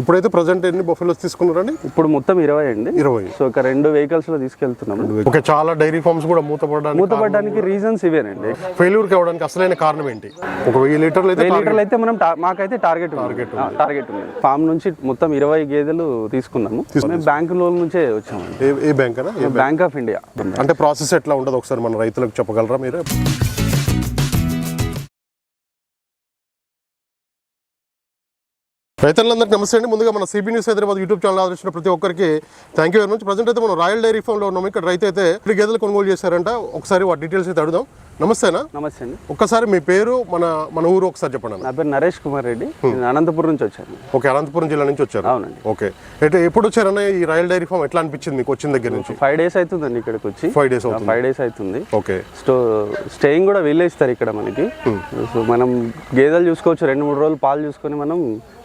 ఇప్పుడైతే ప్రజెంట్ ఎన్ని బఫెలోస్ తీసుకున్నారండి? ఇప్పుడు మొత్తం ఇరవై అండి. ఇరవై. సో ఒక రెండు వెహికల్స్లో తీసుకెళ్తున్నాము ఓకే చాలా డైరీ ఫార్మ్స్ కూడా మూతపడడానికి మూతపడడానికి రీజన్స్ ఇవేనండి. ఫెయిల్యూర్ కావడానికి అసలైన కారణం ఏంటి? ఒక వెయ్యి లీటర్లు అయితే వెయ్యి లీటర్లు అయితే మనం మాకైతే టార్గెట్ టార్గెట్ టార్గెట్ ఉంది. ఫామ్ నుంచి మొత్తం ఇరవై గేదెలు తీసుకున్నాము. మేము బ్యాంక్ లోన్ నుంచే వచ్చామండి. ఏ బ్యాంక్. Bank of India. అంటే ప్రాసెస్ ఎట్లా ఉండదు ఒకసారి మన రైతులకు చెప్పగలరా మీరు? రైతులందరికీ నమస్తే అండి. ముందుగా మన CB news Hyderabad YouTube channel ఆదరించిన ప్రతి ఒక్కరికి thank you very much present అయితే మనం రాయల్ డైరీ ఫామ్లో ఉన్నాం. ఇక్కడ రైతు అయితే ఇప్పుడు గేదెలు కొనుగోలు చేశారంట. ఒకసారి వాటి డీటెయిల్స్ అయితే అడుగుదాం. నమస్తేనా నమస్తే అండి. ఒక్కసారి మీ పేరు మన మన ఊరు ఒకసారి చెప్పండి నా పేరు నరేష్ కుమార్ రెడ్డి. నేను అనంతపురం నుంచి వచ్చాను. ఓకే అనంతపురం జిల్లా నుంచి వచ్చారు. అవునండి. ఓకే. అయితే ఎప్పుడు వచ్చారన్న ఈ రాయల్ డైరీ ఫామ్ ఎట్లా అనిపించింది మీకు వచ్చిన దగ్గర నుంచి? ఫైవ్ డేస్ అవుతుందండి ఇక్కడికి వచ్చి. ఫైవ్ డేస్ అవుతుంది. ఫైవ్ డేస్ అవుతుంది. ఓకే. స్టో స్టేయింగ్ కూడా వీళ్ళే ఇస్తారు ఇక్కడ మనకి. సో మనం గేదెలు చూసుకోవచ్చు. రెండు మూడు రోజులు పాలు చూసుకొని మనం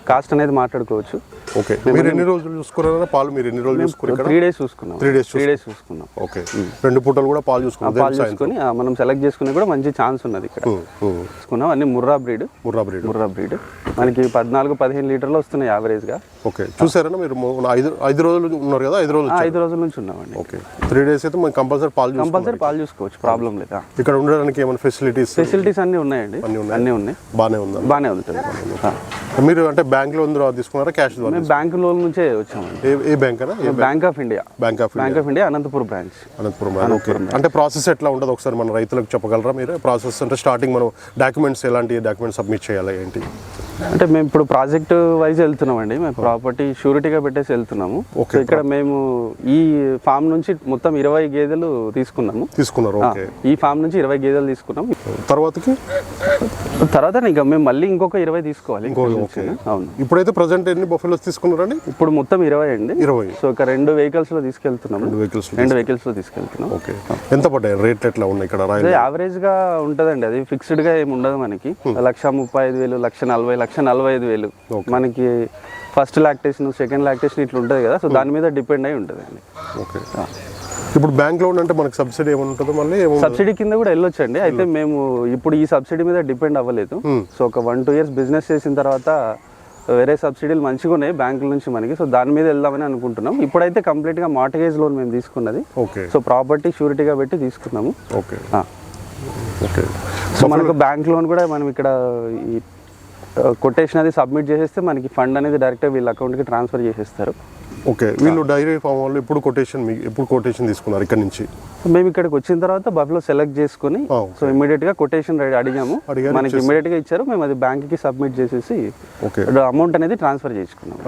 కాస్ట్ అనేది మాట్లాడుకోవచ్చు. ఓకే. మీరు ఎన్ని రోజులు చూసుకున్నారా? పాలు మీరు ఎన్ని రోజులు చూసుకున్నారు? త్రీ డేస్ చూసుకున్నాం. Three days త్రీ డేస్ చూసుకున్నాం. ఓకే. రెండు పూటలు కూడా పాలు చూసుకున్నారు పాలు చూసుకొని మనం సెలెక్ట్ చేసుకునే కూడా మంచి ఛాన్స్ ఉన్నది ఇక్కడ. చూసుకున్నాం. అన్ని Murrah breed Murrah breed Murrah breed మనకి పద్నాలుగు పదిహేను లీటర్లు వస్తున్నాయి యావరేజ్గా ఓకే. చూసారా మీరు? ఐదు ఐదు రోజులు ఉన్నారు కదా? ఐదు రోజులు ఐదు రోజుల నుంచి ఉన్నామండి. ఓకే. త్రీ డేస్ అయితే మనకి కంపల్సరీ పాలు కంపల్సరీ పాలు చూసుకోవచ్చు. ప్రాబ్లం లేదా? ఇక్కడ ఉండడానికి ఏమైనా ఫెసిలిటీస్ ఫెసిలిటీస్ అన్నీ ఉన్నాయండి. అన్నీ ఉన్నాయి. బాగానే ఉందా? బాగానే ఉంటుంది. మీరు అంటే బ్యాంక్ లోన్ ద్వారా తీసుకున్నారా? క్యాష్ ద్వారా బ్యాంక్ లోన్ నుంచే వచ్చామండి. ఏ bank bank? Of India bank of bank of India Anantapuram branch Anantapuram bank okay అంటే ప్రాసెస్ ఎట్లా ఉండదు ఒకసారి మన రైతులకు చెప్పగలరా మీరు? ప్రాసెస్ అంటే స్టార్టింగ్ మనం డాక్యుమెంట్స్ ఎలాంటి డాక్యుమెంట్స్ సబ్మిట్ చేయాలి ఏంటి? అంటే మేము ఇప్పుడు ప్రాజెక్ట్ వైజ్ వెళ్తున్నామండి. మేము ప్రాపర్టీ షూరిటీగా పెట్టేసి వెళ్తున్నాము. సో ఇక్కడ మేము ఈ ఫామ్ నుంచి మొత్తం ఇరవై గేదెలు తీసుకున్నాము. తీసుకున్నారు. ఓకే. ఈ ఫామ్ నుంచి ఇరవై గేదెలు తీసుకున్నాం తర్వాతకి? తర్వాత ఇంకా మేము మళ్ళీ ఇంకొక ఇరవై తీసుకోవాలి. ఇక్కడ. అవును. ఇప్పుడైతే ప్రజెంట్ ఎన్ని బఫెలోస్ తీసుకున్నారండి? ఇప్పుడు మొత్తం ఇరవై అండి. ఇరవై. సో ఒక రెండు వెహికల్స్లో తీసుకెళ్తున్నాము. వెహికల్స్ రెండు వెహికల్స్లో తీసుకెళ్తున్నాం ఓకే. ఎంత పడ్డాయి? రేట్ ఎట్లా ఉన్నాయి ఇక్కడ? యావరేజ్గా ఉంటదండి. అది ఫిక్స్డ్గా ఏమి ఉండదు మనకి. లక్ష ముప్పై ఐదు వేలు లక్ష నలభై లక్ష నలభై ఐదు వేలు. మనకి ఫస్ట్ లాక్టేషన్ సెకండ్ లాక్టేషన్ ఇట్లా ఉంటుంది కదా సో దాని మీద డిపెండ్ అయి ఉంటుంది అండి. ఓకే. ఇప్పుడు బ్యాంక్ లోన్ అంటే మనకి సబ్సిడీ ఏమైనా ఉంటుందో మళ్ళీ? సబ్సిడీ కింద కూడా వెళ్ళొచ్చండి. అయితే మేము ఇప్పుడు ఈ సబ్సిడీ మీద డిపెండ్ అవ్వలేదు. సో ఒక వన్ టూ ఇయర్స్ బిజినెస్ చేసిన తర్వాత వేరే సబ్సిడీలు మంచిగా ఉన్నాయి బ్యాంకుల నుంచి మనకి. సో దాని మీద వెళ్దామని అనుకుంటున్నాం. ఇప్పుడైతే కంప్లీట్గా మార్టగేజ్ లోన్ మేము తీసుకున్నది. ఓకే. సో ప్రాపర్టీ షూరిటీగా పెట్టి తీసుకున్నాము. ఓకే. ఓకే. సో మనకు బ్యాంక్ లోన్ కూడా మనం ఇక్కడ కొటేషన్ అది సబ్మిట్ చేసేస్తే మనకి ఫండ్ అనేది డైరెక్ట్గా వీళ్ళ అకౌంట్కి ట్రాన్స్ఫర్ చేసేస్తారు. ఓకే వీళ్ళు డైరీ ఫామ్ వాళ్ళు ఎప్పుడు కొటేషన్ ఎప్పుడు కొటేషన్ తీసుకున్నారు ఇక్కడ నుంచి? మేము ఇక్కడికి వచ్చిన తర్వాత బఫ్లో సెలెక్ట్ చేసుకుని సో ఇమీడియట్గా కొటేషన్ అడిగాము. మనకి ఇమీడియట్గా ఇచ్చారు మేము అది బ్యాంక్కి సబ్మిట్ చేసేసి ఓకే. అమౌంట్ అనేది ట్రాన్స్ఫర్ చేసుకున్నాం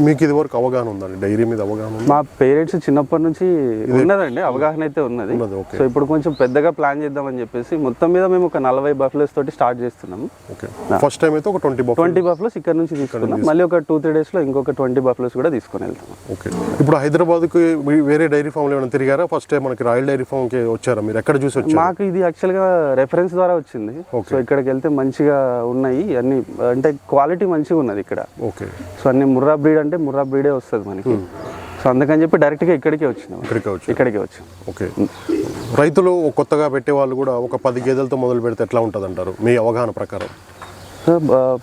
మీకు ఇది వరకు అవగాహన ఉందండి? డైరీ మీద అవగాహన మా పేరెంట్స్ చిన్నప్పటి నుంచి ఉన్నదండి అవగాహన అయితే ఉన్నది. సో ఇప్పుడు కొంచెం పెద్దగా ప్లాన్ చేద్దామని చెప్పేసి మొత్తం మీద మేము ఒక నలభై బఫ్లోస్ తోటి స్టార్ట్ చేస్తున్నాము. ఫస్ట్ టైం అయితే ఒక ట్వంటీ ట్వంటీ బఫ్లోస్ ఇక్కడ నుంచి తీసుకున్నాం. మళ్ళీ ఒక టూ త్రీ డేస్లో ఇంకొక ట్వంటీ బఫ్లోస్ కూడా తీసుకొని వెళ్తాం. ఓకే. ఇప్పుడు హైదరాబాద్కి మీ- వేరే డైరీ ఫామ్లో ఏమైనా తిరిగారా? ఫస్ట్ టైం మనకి రాయల్ డైరీ ఫామ్కి వచ్చారా మీరు? ఎక్కడ చూసి వచ్చారు? మాకు ఇది యాక్చువల్గా రెఫరెన్స్ ద్వారా వచ్చింది. సో ఇక్కడికి వెళ్తే మంచిగా ఉన్నాయి. అన్ని అంటే క్వాలిటీ మంచిగా ఉన్నది ఇక్కడ. ఓకే. సో అన్ని ముర్రా బ్రీడ్ అంటే ముర్రా బ్రీడే వస్తుంది మనకి. సో అందుకని చెప్పి డైరెక్ట్గా ఇక్కడికే వచ్చినాం. ఇక్కడికి వచ్చి ఇక్కడికే వచ్చాం ఓకే. రైతులు కొత్తగా పెట్టే వాళ్ళు కూడా ఒక పది గేదెలతో మొదలు పెడితే ఎట్లా ఉంటుంది అంటారు మీ అవగాహన ప్రకారం.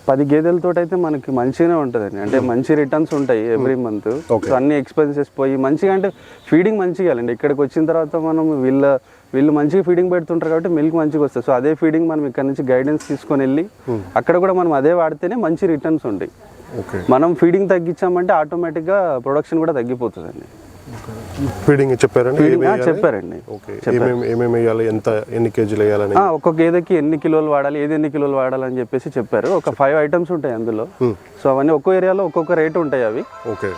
పది గేదెలతో అయితే మనకి మంచిగానే ఉంటుందండి. అంటే మంచి రిటర్న్స్ ఉంటాయి ఎవ్రీ మంత్. Okay. సో అన్ని ఎక్స్పెన్సెస్ పోయి మంచిగా అంటే ఫీడింగ్ మంచిగా ఇవ్వాలండి. ఇక్కడికి వచ్చిన తర్వాత మనం వీళ్ళ వీళ్ళు మంచిగా ఫీడింగ్ పెడుతుంటారు కాబట్టి మిల్క్ మంచిగా వస్తుంది. సో అదే ఫీడింగ్ మనం ఇక్కడ నుంచి గైడెన్స్ తీసుకొని వెళ్ళి అక్కడ కూడా మనం అదే వాడితేనే మంచి రిటర్న్స్ ఉంటాయి. మనం ఫీడింగ్ తగ్గించామంటే ఆటోమేటిక్గా ప్రొడక్షన్ కూడా తగ్గిపోతుందండి. ఫీడింగ్ చెప్పారండి? చెప్పారండి. ఓకే ఏమేమి వేయాలి? ఎంత ఎన్ని కేజీలు వేయాలని? ఆ, ఒక్కొక్క గేదెకి ఎన్ని కిలోలు వాడాలి? ఏది ఎన్ని కిలోలు వాడాలని చెప్పేసి చెప్పారు. ఒక ఫైవ్ ఐటమ్స్ ఉంటాయి అందులో. సో అవన్నీ ఒక్కో ఏరియాలో ఒక్కొక్క రేట్ ఉంటాయి అవి. ఓకే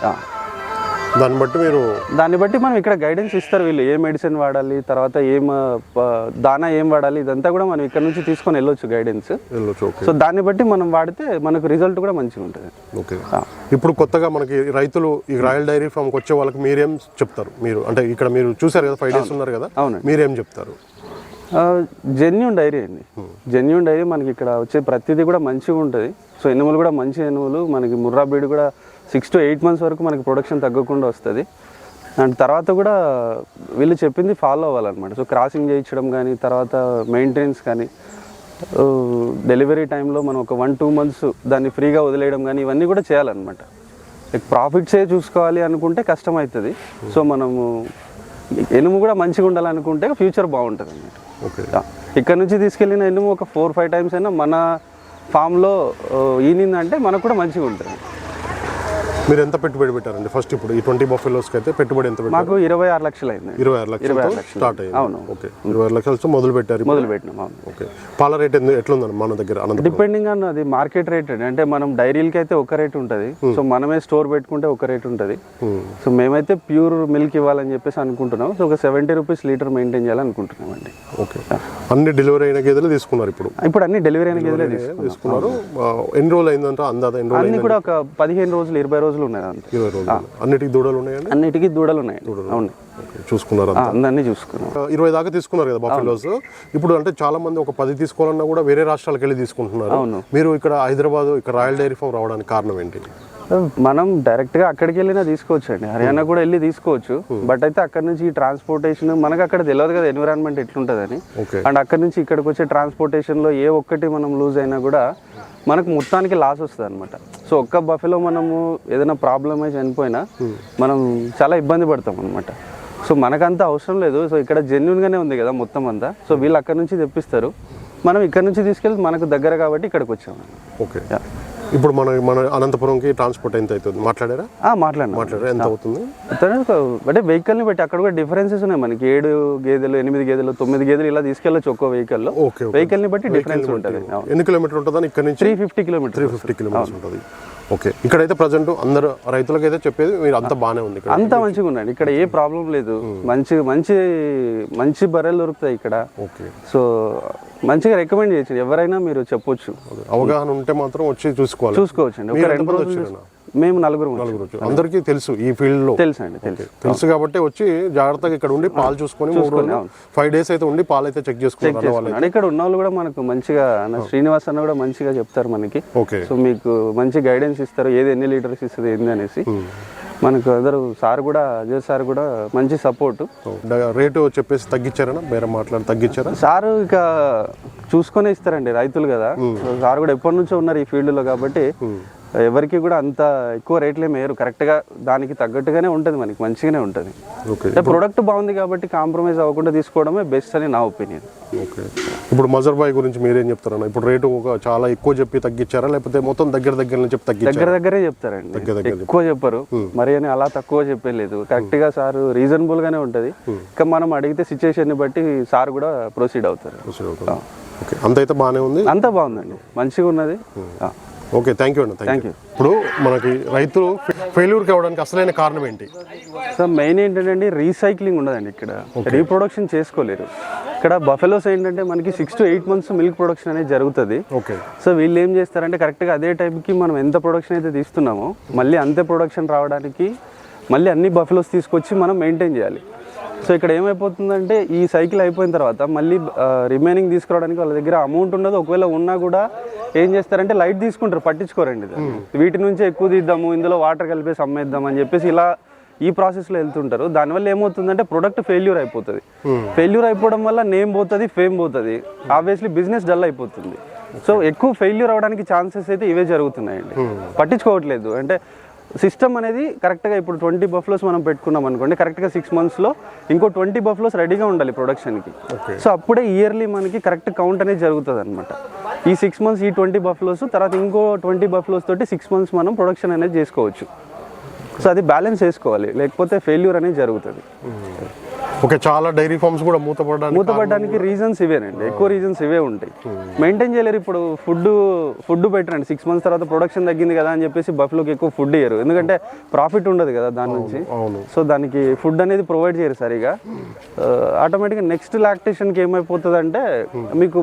దాన్ని బట్టి మీరు దాన్ని బట్టి మనం ఇక్కడ గైడెన్స్ ఇస్తారు వీళ్ళు. ఏ మెడిసిన్ వాడాలి తర్వాత ఏం దానా ఏం వాడాలి ఇదంతా కూడా మనం ఇక్కడ నుంచి తీసుకొని వెళ్ళొచ్చు గైడెన్స్ సో దాన్ని బట్టి మనం వాడితే మనకు రిజల్ట్ కూడా మంచిగా ఉంటుంది. ఓకే. ఇప్పుడు కొత్తగా మనకి రైతులు ఈ రాయల్ డైరీ ఫామ్కి వచ్చే వాళ్ళకి మీరేం చెప్తారు? మీరు అంటే ఇక్కడ మీరు చూసారు కదా ఫైవ్ డేస్ ఉన్నారు కదా అవునండి. మీరేం చెప్తారు? జెన్యున్ డైరీ అండి. జెన్యున్ డైరీ మనకి ఇక్కడ వచ్చే ప్రతిదీ కూడా మంచిగా ఉంటుంది. సో ఎనుములు కూడా మంచి ఎనుములు మనకి ముర్రా బ్రీడ్ కూడా సిక్స్ టు ఎయిట్ మంత్స్ వరకు మనకి ప్రొడక్షన్ తగ్గకుండా వస్తుంది. అండ్ తర్వాత కూడా వీళ్ళు చెప్పింది ఫాలో అవ్వాలన్నమాట. సో క్రాసింగ్ చేయించడం కానీ తర్వాత మెయింటెనెన్స్ కానీ డెలివరీ టైంలో మనం ఒక వన్ టూ మంత్స్ దాన్ని ఫ్రీగా వదిలేయడం కానీ ఇవన్నీ కూడా చేయాలన్నమాట. లైక్ ప్రాఫిట్సే చూసుకోవాలి అనుకుంటే కష్టం అవుతుంది సో మనము ఎనుము కూడా మంచిగా ఉండాలనుకుంటే ఫ్యూచర్ బాగుంటుంది అన్నమాట ఓకే ఇక్కడ నుంచి తీసుకెళ్ళిన ఎనుము ఒక ఫోర్ ఫైవ్ టైమ్స్ అయినా మన ఫామ్లో ఈనిందంటే మనకు కూడా మంచిగా ఉంటుంది. మీరు ఎంత పెట్టుబడి పెట్టారండి? ఫస్ట్ ఇప్పుడు ఈ ట్వంటీ బఫెలోస్కి అయితే పెట్టుబడి ఎంత మాకు ఇరవై ఆరు లక్షలు అయింది. ఇరవై ఆరు లక్షలు. స్టార్ట్ అయ్యింది. అవును. ఓకే. ఇరవై ఆరు లక్షలతో మొదలు పెట్టారు. మొదలు పెట్టినాం అవును. ఓకే. పాల రేట్ ఎట్లుందండి మన దగ్గర? డిపెండింగ్ ఆన్ అది మార్కెట్ రేట్ అంటే మనం డైరీలకి అయితే ఒక రేట్ ఉంటుంది. సో మనమే స్టోర్ పెట్టుకుంటే ఒక రేట్ ఉంటుంది. Hmm. సో మేమైతే ప్యూర్ మిల్క్ ఇవ్వాలని చెప్పేసి అనుకుంటున్నాం. సో ఒక సెవెంటీ రూపీస్ లీటర్ మెయింటైన్ చేయాలనుకుంటున్నాం అండి. ఓకే. అన్ని డెలివరీ అయిన గేదెలు తీసుకున్నారు ఇప్పుడు? ఇప్పుడు అన్ని డెలివరీ అయిన గేదెలే తీసుకున్నాం. తీసుకున్నారు. ఎన్ని రోజులు అయిందంటే? అందాద ఎన్ని రోజులు అన్ని కూడా ఒక పదిహేను రోజులు ఇరవై రోజులు ఉన్నాయి ఇరవై రోజులు. అన్నిటికీ దూడలు ఉన్నాయండి? అన్నిటికీ దూడలు ఉన్నాయి. అవును. చూసుకున్నారు అందరినీ చూసుకున్నాం. ఇరవై దాకా తీసుకున్నారు కదా బఫెలోస్? ఇప్పుడు అంటే చాలా మంది ఒక పది తీసుకోవాలన్నా కూడా వేరే రాష్ట్రాలకు వెళ్ళి తీసుకుంటున్నారు. అవును. మీరు ఇక్కడ హైదరాబాద్ ఇక్కడ రాయల్ డైరీ ఫామ్ రావడానికి కారణం ఏంటి? మనం డైరెక్ట్గా అక్కడికి వెళ్ళినా తీసుకోవచ్చు అండి హర్యానా కూడా వెళ్ళి తీసుకోవచ్చు. బట్ అయితే అక్కడ నుంచి ఈ ట్రాన్స్పోర్టేషన్ మనకు అక్కడ తెలియదు కదా ఎన్విరాన్మెంట్ ఎట్లుంటుందని. ఓకే అండ్ అక్కడ నుంచి ఇక్కడికి వచ్చే ట్రాన్స్పోర్టేషన్లో ఏ ఒక్కటి మనం లూజ్ అయినా కూడా మనకు మొత్తానికి లాస్ వస్తుంది అనమాట సో ఒక్క బఫెలో మనము ఏదైనా ప్రాబ్లమ్ అయి చనిపోయినా మనం చాలా ఇబ్బంది పడతాం అనమాట సో మనకంత అవసరం లేదు. సో ఇక్కడ జెన్యున్ గానే ఉంది కదా మొత్తం అంతా. సో వీళ్ళు అక్కడ నుంచి తెప్పిస్తారు. మనం ఇక్కడ నుంచి తీసుకెళ్ళి మనకు దగ్గర కాబట్టి ఇక్కడికి వచ్చాము. ఓకే. ఇప్పుడు మన మన అనంతపురంకి ట్రాన్స్పోర్ట్ ఎంత అవుతుంది మాట్లాడారా? ఆ, మాట్లాడినా. మాట్లాడారా? ఎంత అవుతుంది? అంటే వెహికల్ని బట్టి అక్కడ కూడా డిఫరెన్సెస్ ఉన్నాయి మనకి. ఏడు గేదెలు ఎనిమిది గేదెలు తొమ్మిది గేదెలు ఇలా తీసుకెళ్ళచ్చు ఒక్కో వెహికల్లో ఓకే ఓకే. వెహికల్ని బట్టి డిఫరెన్స్ ఉంటుంది. ఎన్ని కిలోమీటర్ ఉంటుందని ఇక్కడ నుంచి? Three fifty kilometre three fifty kilometres ఉంటుంది. ఓకే. ఇక్కడైతే ప్రజెంట్ అందరు రైతులకైతే చెప్పేది మీరు అంతా బాగానే ఉంది ఇక్కడ. అంతా మంచిగా ఉండండి ఇక్కడ ఏ ప్రాబ్లం లేదు. మంచి మంచి మంచి బర్రెలు దొరుకుతాయి ఇక్కడ. ఓకే. సో మంచిగా రికమెండ్ చేయొచ్చు. ఎవరైనా మీరు చెప్పొచ్చు. అవగాహన ఉంటే మాత్రం వచ్చి చూసుకోవాలి. చూసుకోవచ్చండి. ఒక రెండు రోజులు? మేము నలుగురు. నలుగురు. అందరికీ తెలుసు ఈ ఫీల్డ్లో తెలుసు. అండి తెలుసు తెలుసు కాబట్టి వచ్చి జాగ్రత్తగా ఇక్కడ ఉండి పాలు చూసుకొని. ఫైవ్ డేస్ అయితే ఉండి పాలు అయితే చెక్ చేసుకున్నాను. ఇక్కడ ఉన్న వాళ్ళు కూడా మనకు మంచిగా శ్రీనివాస్ అన్న కూడా మంచిగా చెప్తారు మనకి. సో మీకు మంచి గైడెన్స్ ఇస్తారు. ఏది ఎన్ని లీటర్స్ ఇస్తుంది ఏంది అనేసి. మనకు అందరూ సార్ కూడా అజయ్ సార్ కూడా మంచి సపోర్ట్. రేటు చెప్పేసి తగ్గించారనా? బేరం మాట్లాడి తగ్గించారా? సారు ఇక చూసుకొనే ఇస్తారండి రైతులు కదా. సో సార్ కూడా ఎప్పటి నుంచో ఉన్నారు ఈ ఫీల్డ్లో కాబట్టి ఎవరికి కూడా అంత ఎక్కువ రేట్లు ఏమి వేయరు కరెక్ట్గా దానికి తగ్గట్టుగానే ఉంటుంది మనకి మంచిగానే ఉంటుంది. ఓకే. ప్రొడక్ట్ బాగుంది కాబట్టి కాంప్రమైజ్ అవ్వకుండా తీసుకోవడమే బెస్ట్ అని నా ఒపీనియన్ ఓకే. ఇప్పుడు మజర్ బాయ్ గురించి మీరేం చెప్తారన్న? ఇప్పుడు రేటు ఒక చాలా ఎక్కువ చెప్పి తగ్గించారా? లేకపోతే మొత్తం దగ్గర దగ్గర నుంచి చెప్పి తగ్గించారా? దగ్గర దగ్గరే చెప్తారండి ఎక్కువ చెప్పరు. మరి అని అలా తక్కువ చెప్పలేదు కరెక్ట్గా సార్ రీజనబుల్ గానే ఉంటది. ఇంకా మనం అడిగితే సిచ్యుయేషన్ని బట్టి సార్ కూడా ప్రొసీడ్ అవుతారు. ఓకే. అంత అయితే బాగానే ఉంది? అంతా బాగుందండి. మంచిగా ఉన్నది. ఓకే థ్యాంక్ యూ అన్న థ్యాంక్ యూ ఇప్పుడు మనకి రైతులు ఫెయిల్యూర్ కావడానికి అసలైన కారణం ఏంటి? సో మెయిన్ ఏంటంటే రీసైక్లింగ్ ఉండదండి ఇక్కడ. రీప్రొడక్షన్ చేసుకోలేరు. ఇక్కడ బఫెలోస్ ఏంటంటే మనకి six to eight months milk production అనేది జరుగుతుంది. ఓకే. సో వీళ్ళు ఏం చేస్తారంటే కరెక్ట్గా అదే టైంకి మనం ఎంత ప్రొడక్షన్ అయితే తీస్తున్నామో మళ్ళీ అంతే ప్రొడక్షన్ రావడానికి మళ్ళీ అన్ని బఫెలోస్ తీసుకొచ్చి మనం మెయింటైన్ చేయాలి. సో ఇక్కడ ఏమైపోతుందంటే ఈ సైకిల్ అయిపోయిన తర్వాత మళ్ళీ రిమైనింగ్ తీసుకురావడానికి వాళ్ళ దగ్గర అమౌంట్ ఉండదు. ఒకవేళ ఉన్నా కూడా ఏం చేస్తారంటే లైట్ తీసుకుంటారు పట్టించుకోరండి. వీటి నుంచే ఎక్కువ తీద్దాము ఇందులో వాటర్ కలిపేసి అమ్మేద్దాం అని చెప్పేసి ఇలా ఈ ప్రాసెస్లో వెళ్తుంటారు. దానివల్ల ఏమవుతుందంటే ప్రొడక్ట్ ఫెయిల్యూర్ అయిపోతుంది. ఫెయిల్యూర్ అయిపోవడం వల్ల నేమ్ పోతుంది ఫేమ్ పోతుంది. ఆబ్వియస్లీ బిజినెస్ డల్ అయిపోతుంది. సో ఎక్కువ ఫెయిల్యూర్ అవడానికి ఛాన్సెస్ అయితే ఇవే జరుగుతున్నాయండి. పట్టించుకోవట్లేదు. అంటే సిస్టమ్ అనేది కరెక్ట్గా ఇప్పుడు ట్వంటీ బఫ్లోస్ మనం పెట్టుకున్నాం అనుకోండి కరెక్ట్గా సిక్స్ మంత్స్లో ఇంకో ట్వంటీ బఫ్లోస్ రెడీగా ఉండాలి ప్రొడక్షన్కి. సో అప్పుడే ఇయర్లీ మనకి కరెక్ట్ కౌంట్ అనేది జరుగుతుంది అనమాట ఈ సిక్స్ మంత్స్ ఈ ట్వంటీ బఫ్లోస్ తర్వాత ఇంకో ట్వంటీ బఫ్లోస్ తోటి సిక్స్ మంత్స్ మనం ప్రొడక్షన్ అనేది చేసుకోవచ్చు. సో అది బ్యాలెన్స్ చేసుకోవాలి లేకపోతే ఫెయిల్యూర్ అనేది జరుగుతుంది. ఓకే చాలా డైరీ ఫార్మ్స్ కూడా మూతపడడానికి మూతపడడానికి రీజన్స్ ఇవేనండి. ఎక్కువ రీజన్స్ ఇవే ఉంటాయి. మెయింటైన్ చేయలేరు ఇప్పుడు. ఫుడ్ ఫుడ్ పెట్టరండి. సిక్స్ మంత్స్ తర్వాత ప్రొడక్షన్ తగ్గింది కదా అని చెప్పేసి బఫ్లోకి ఎక్కువ ఫుడ్ ఇయ్యరు. ఎందుకంటే ప్రాఫిట్ ఉండదు కదా దాని నుంచి. సో దానికి ఫుడ్ అనేది ప్రొవైడ్ చేయరు సరిగా. ఆటోమేటిక్గా నెక్స్ట్ లాక్టేషన్కి ఏమైపోతుంది అంటే మీకు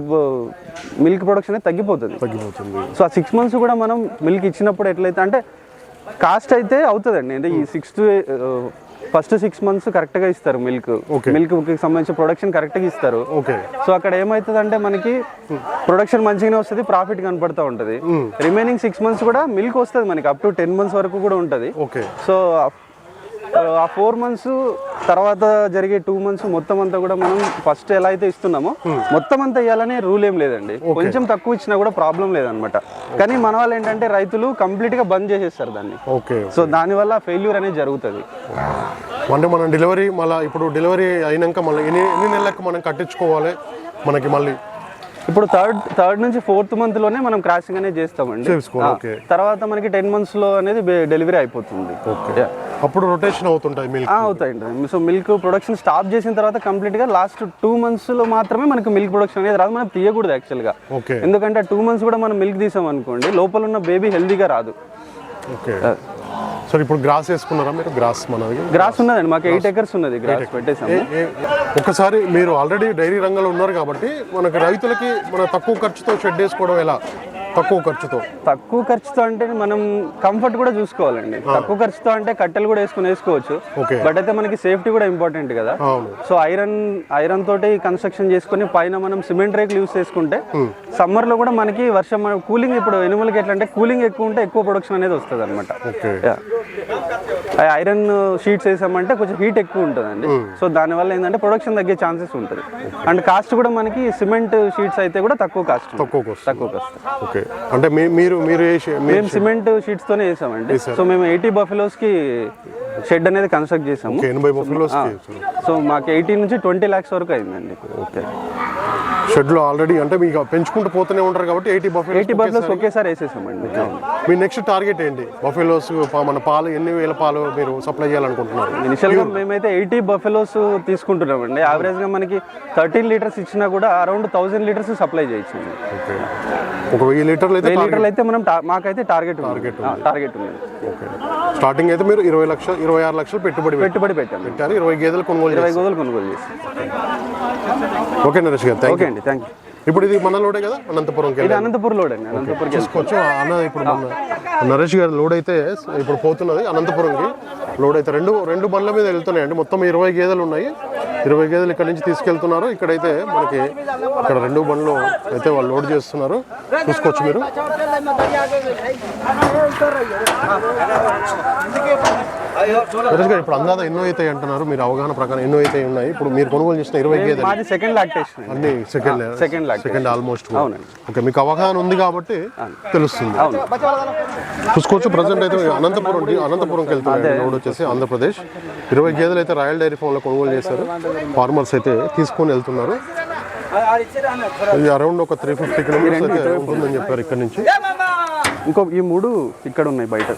మిల్క్ ప్రొడక్షన్ అనేది తగ్గిపోతుంది. తగ్గిపోతుంది. సో ఆ సిక్స్ మంత్స్ కూడా మనం మిల్క్ ఇచ్చినప్పుడు ఎట్లయితే అంటే కాస్ట్ అయితే అవుతుందండి. అంటే ఈ six to first six months కరెక్ట్గా ఇస్తారు మిల్క్. మిల్క్ సంబంధించిన ప్రొడక్షన్ కరెక్ట్గా ఇస్తారు. ఓకే సో అక్కడ ఏమవుతుంది అంటే మనకి ప్రొడక్షన్ మంచిగానే వస్తుంది ప్రాఫిట్ కనపడతా ఉంటుంది. రిమైనింగ్ సిక్స్ మంత్స్ కూడా మిల్క్ వస్తుంది మనకి అప్ టు టెన్ మంత్స్ వరకు కూడా ఉంటుంది. ఓకే సో ఆ ఫోర్ మంత్స్ తర్వాత జరిగే టూ మంత్స్ మొత్తం అంతా కూడా మనం ఫస్ట్ ఎలా అయితే ఇస్తున్నామో మొత్తం అంతా ఇవ్వాలనే రూల్ ఏం లేదండి. కొంచెం తక్కువ ఇచ్చినా కూడా ప్రాబ్లం లేదనమాట కానీ మన వాళ్ళు ఏంటంటే రైతులు కంప్లీట్గా బంద్ చేసేస్తారు దాన్ని. ఓకే సో దానివల్ల ఫెయిల్యూర్ అనేది జరుగుతుంది. అంటే మనం డెలివరీ మళ్ళీ ఇప్పుడు డెలివరీ అయినాక మళ్ళీ ఎన్ని ఎన్ని నెలలకు మనం కట్టించుకోవాలి మనకి మళ్ళీ? ఇప్పుడు థర్డ్ థర్డ్ నుంచి ఫోర్త్ మంత్లోనే మనం క్రాసింగ్ అనేది చేస్తామండి. ఓకే. తర్వాత మనకి టెన్ మంత్స్లో అనేది డెలివరీ అయిపోతుంది. Yeah. అప్పుడు రొటేషన్ అవుతుంటాయి మిల్క్ అవుతాయండి. సో మిల్క్ ప్రొడక్షన్ స్టాప్ చేసిన తర్వాత కంప్లీట్గా లాస్ట్ టూ మంత్స్లో మాత్రమే మనకి మిల్క్ ప్రొడక్షన్ అనేది రాదు. మనం తీయకూడదు యాక్చువల్గా. ఓకే ఎందుకంటే టూ మంత్స్ కూడా మనం మిల్క్ తీసాం అనుకోండి లోపల ఉన్న బేబీ హెల్దీగా రాదు. ఓకే సరే ఇప్పుడు గ్రాస్ వేసుకున్నారా మీరు? గ్రాస్ మనది? గ్రాస్ ఉన్నదండి. మాకు ఎయిట్ ఎకర్స్ ఉన్నది గ్రాస్ పెట్టేసాము ఏ- ఒకసారి మీరు ఆల్రెడీ డైరీ రంగంలో ఉన్నారు కాబట్టి మనకి రైతులకి మన తక్కువ ఖర్చుతో షెడ్ వేసుకోవడం ఎలా? తక్కువ ఖర్చుతో. తక్కువ ఖర్చుతో అంటే మనం కంఫర్ట్ కూడా చూసుకోవాలండి. తక్కువ ఖర్చుతో అంటే కట్టెలు కూడా వేసుకుని వేసుకోవచ్చు. బట్ అయితే మనకి సేఫ్టీ కూడా ఇంపార్టెంట్ కదా. సో ఐరన్ ఐరన్ తోటి కన్స్ట్రక్షన్ చేసుకుని పైన మనం సిమెంట్ రేకులు యూస్ చేసుకుంటే సమ్మర్లో కూడా మనకి వర్షం కూలింగ్ ఇప్పుడు ఎనిమల్కి ఎట్లా అంటే కూలింగ్ ఎక్కువ ఉంటే ఎక్కువ ప్రొడక్షన్ అనేది వస్తుంది అనమాట ఐరన్ షీట్స్ వేసామంటే కొంచెం హీట్ ఎక్కువ ఉంటుందండి. సో దానివల్ల ఏంటంటే ప్రొడక్షన్ తగ్గే ఛాన్సెస్ ఉంటుంది. అండ్ కాస్ట్ కూడా మనకి సిమెంట్ షీట్స్ అయితే కూడా తక్కువ కాస్ట్ తక్కువకి వస్తుంది తక్కువ కాస్ట్. ఓకే. అంటే మీరు మీరు మేము సిమెంట్ షీట్స్ తోనే వేసామండి సో మేము ఎయిటీ బఫెలోస్కి షెడ్ అనేది కన్స్ట్రక్ట్ చేసాము. ఓకే ఎనభై బఫెలోస్ సో మాకు ఎయిటీ నుంచి ట్వంటీ లాక్స్ వరకు అయిందండి. ఓకే. షెడ్లో ఆల్రెడీ అంటే మీకు పెంచుకుంటూ పోతూనే ఉంటారు కాబట్టి ఎయిటీ బఫెలోస్ ఎయిటీ బఫెలోస్ ఒకేసారి వేసేసామండి. మీ నెక్స్ట్ టార్గెట్ ఏంటి? బఫెలోస్ మన పాలు ఎన్ని వేల పాలు మీరు సప్లై చేయాలనుకుంటున్నారు? ఇనిషియల్గా మేమైతే ఎయిటీ బఫెలోస్ తీసుకుంటున్నామండి. యావరేజ్గా మనకి థర్టీన్ లీటర్స్ ఇచ్చినా కూడా అరౌండ్ థౌసండ్ లీటర్స్ సప్లై చేయొచ్చు ఒక వెయ్యి లీటర్లు అయితే లీటర్లు అయితే మనం మాకైతే టార్గెట్ టార్గెట్ టార్గెట్ ఉంది. ఓకే స్టార్టింగ్ అయితే మీరు ఇరవై లక్షలు ఇరవై ఆరు లక్షలు పెట్టుబడి పెట్టి- పెట్టుబడి పెట్టాము పెట్టారు. ఇరవై గేదెలు కొనుగోలు ఇరవై గోదలు కొనుగోలు చేసి ఓకే నరేష్ గారు థ్యాంక్ ఓకే అండి థ్యాంక్ యూ ఇప్పుడు ఇది మన లోడే కదా? అనంతపురంకి ఇది అనంతపూర్ లోడ్ అండి అనంతపూర్ తీసుకోవచ్చు అన్న ఇప్పుడు మన నరేష్ గారి లోడ్ అయితే ఇప్పుడు పోతున్నది అనంతపురంకి. లోడ్ అయితే రెండు రెండు బండ్ల మీద వెళ్తున్నాయండి. మొత్తం ఇరవై గేదెలు ఉన్నాయి. ఇరవై గేదెలు ఇక్కడ నుంచి తీసుకెళ్తున్నారు. ఇక్కడైతే మనకి ఇక్కడ రెండు బండ్లు అయితే వాళ్ళు లోడ్ చేస్తున్నారు. చూసుకోవచ్చు మీరు. నరేష్ గారు ఇప్పుడు అందాద ఎన్నో అవుతాయి అంటున్నారు. మీరు అవగాహన ప్రకారం ఎన్నో అవుతాయి ఉన్నాయి. ఇప్పుడు మీరు కొనుగోలు చేసిన ఇరవై మాది సెకండ్ లాక్టేషన్ అన్ని సెకండ్ సెకండ్ సెకండ్ ఆల్మోస్ట్ అవునండి. ఓకే మీకు అవగాహన ఉంది కాబట్టి తెలుస్తుంది. చూసుకోవచ్చు ప్రజెంట్ అయితే అనంతపురం అనంతపురంకి వెళ్తున్నాయి రోడ్ వచ్చేసి ఆంధ్రప్రదేశ్. ఇరవై గేదెలు అయితే రాయల్ డైరీ ఫామ్లో కొనుగోలు చేశారు. ఫార్మర్స్ అయితే తీసుకొని వెళ్తున్నారు. ఇది అరౌండ్ ఒక త్రీ ఫిఫ్టీ కిలోమీటర్స్ అయితే ఉంటుందని చెప్పారు ఇక్కడ నుంచి. ఇంకో ఈ మూడు ఇక్కడ ఉన్నాయి బయట.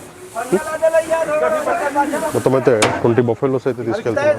మొత్తం అయితే ట్వంటీ బఫెలోస్ అయితే తీసుకెళ్తున్నారు